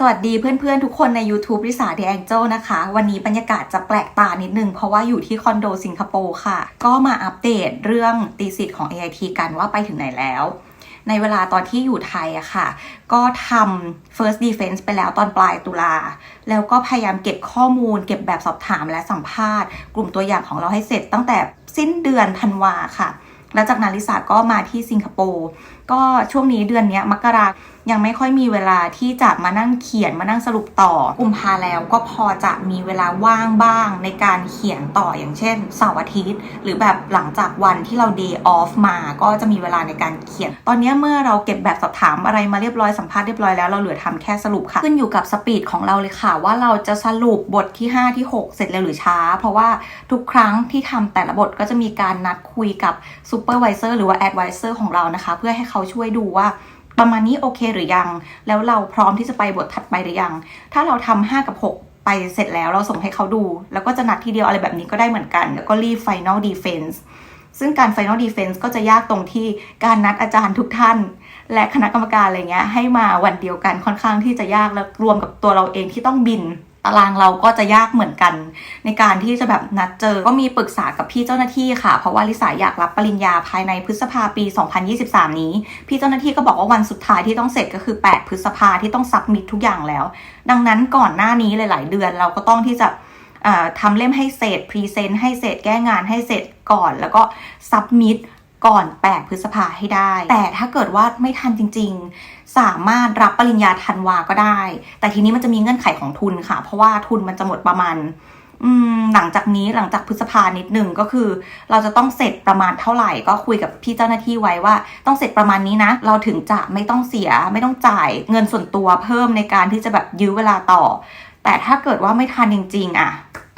สวัสดีเพื่อนๆ ทุกคนใน YouTube ริสาเด a องเจ l นะคะ วันนี้บรรยากาศจะแปลกตานิดนึง เพราะว่าอยู่ที่คอนโดสิงคโปร์ค่ะ ก็มาอัปเดตเรื่องตีสิทธิ์ของ AIT กันว่าไปถึงไหนแล้ว ในเวลาตอนที่อยู่ไทยอะค่ะ ก็ทำ first defense ไปแล้วตอนปลายตุลา แล้วก็พยายามเก็บข้อมูล เก็บแบบสอบถามและสัมภาษณ์ กลุ่มตัวอย่างของเราให้เสร็จตั้งแต่สิ้นเดือนธันวาค่ะ แล้วจากนั้นลิสาก็มาที่สิงคโปร์ก็ช่วงนี้เดือนนี้มกรา ยังไม่ค่อยมีเวลาที่จะมานั่งเขียนมานั่งสรุปต่อกุมภาแล้วก็พอจะมีเวลาว่างบ้างในการเขียนต่ออย่างเช่นเสาร์อาทิตย์ หรือแบบหลังจากวันที่เรา day off มาก็จะมีเวลาในการเขียน ตอนนี้เมื่อเราเก็บแบบสอบถามอะไรมาเรียบร้อยสัมภาษณ์เรียบร้อยแล้วเราเหลือทำแค่สรุปค่ะ ขึ้นอยู่กับสปีดของเราเลยค่ะ ว่าเราจะสรุปบทที่ 5 ที่ 6 เสร็จเร็วหรือช้า เพราะว่าทุกครั้งที่ทำแต่ละบทก็จะมีการนัดคุยกับ supervisor หรือว่า advisor ของเรานะคะ เพื่อให้เขาช่วยดูว่า ประมาณนี้โอเคหรือยัง แล้วเราพร้อมที่จะไปบทถัดไปหรือยัง ถ้าเราทำ5กับ 6 ไปเสร็จแล้วเราส่งให้เขาดู แล้วก็จะนัดทีเดียวอะไรแบบนี้ก็ได้เหมือนกัน แล้วก็รีบ final defense ซึ่งการ final defense ก็จะยากตรงที่การนัดอาจารย์ทุกท่าน และคณะกรรมการอะไรเงี้ยให้มาวันเดียวกันค่อนข้างที่จะยากแล้วรวมกับตัวเราเองที่ต้องบิน ตารางเราก็จะยากเหมือนกัน ในการที่จะแบบนัดเจอก็มีปรึกษากับพี่เจ้าหน้าที่ค่ะ เพราะว่าลิสาอยากรับปริญญาภายในพฤษภาปี 2023 นี้ พี่เจ้าหน้าที่ก็บอกว่าวันสุดท้ายที่ต้องเสร็จก็คือ 8 พฤษภาที่ต้องซับมิดทุกอย่างแล้ว ดังนั้นก่อนหน้านี้หลาย ๆ เดือนเราก็ต้องที่จะเอ่อทำเล่มให้เสร็จพรีเซนต์ให้เสร็จแก้งานให้เสร็จก่อน แล้วก็ซับมิด ก่อน 8 พฤษภาให้ได้ แต่ถ้าเกิดว่าไม่ทันจริง ๆ สามารถรับปริญญาธันวาก็ได้ แต่ทีนี้มันจะมีเงื่อนไขของทุนค่ะ เพราะว่าทุนมันจะหมดประมาณหลังจากนี้หลังจากพฤษภานิดหนึ่งก็คือ เราจะต้องเสร็จประมาณเท่าไหร่ก็คุยกับพี่เจ้าหน้าที่ไว้ว่า ต้องเสร็จประมาณนี้นะ เราถึงจะไม่ต้องเสีย ไม่ต้องจ่ายเงินส่วนตัวเพิ่มในการที่จะแบบยื้อเวลาต่อ แต่ถ้าเกิดว่าไม่ทันจริง ๆอะ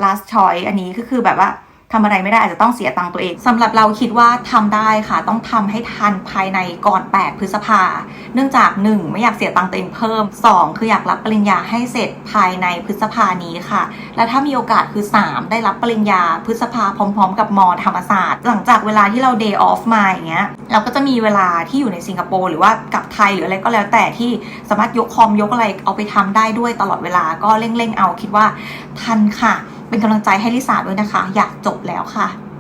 last choice อันนี้ก็คือแบบว่า ทำอะไรไม่ได้อาจจะต้องเสียตังค์ตัวเองสำหรับเราคิดว่าทำได้ค่ะ ต้องทำให้ทันภายในก่อน 8 พฤษภา เนื่องจาก 1 ไม่อยากเสียตังค์ตัวเองเพิ่ม 2 คืออยากรับปริญญาให้เสร็จภายในพฤษภานี้ค่ะ และถ้ามีโอกาสคือ 3 ได้รับปริญญาพฤษภาพร้อม ๆ กับมอธรรมศาสตร์ หลังจากเวลาที่เรา day off มาอย่างเงี้ยเราก็จะมีเวลาที่อยู่ในสิงคโปร์หรือว่ากลับไทยหรืออะไรก็แล้วแต่ที่สามารถยกคอมยกอะไรเอาไปทำได้ด้วยตลอดเวลาก็เร่งๆเอาคิดว่าทันค่ะ เป็นกำลังใจให้ลิสาด้วยนะคะ อยากจบแล้วค่ะ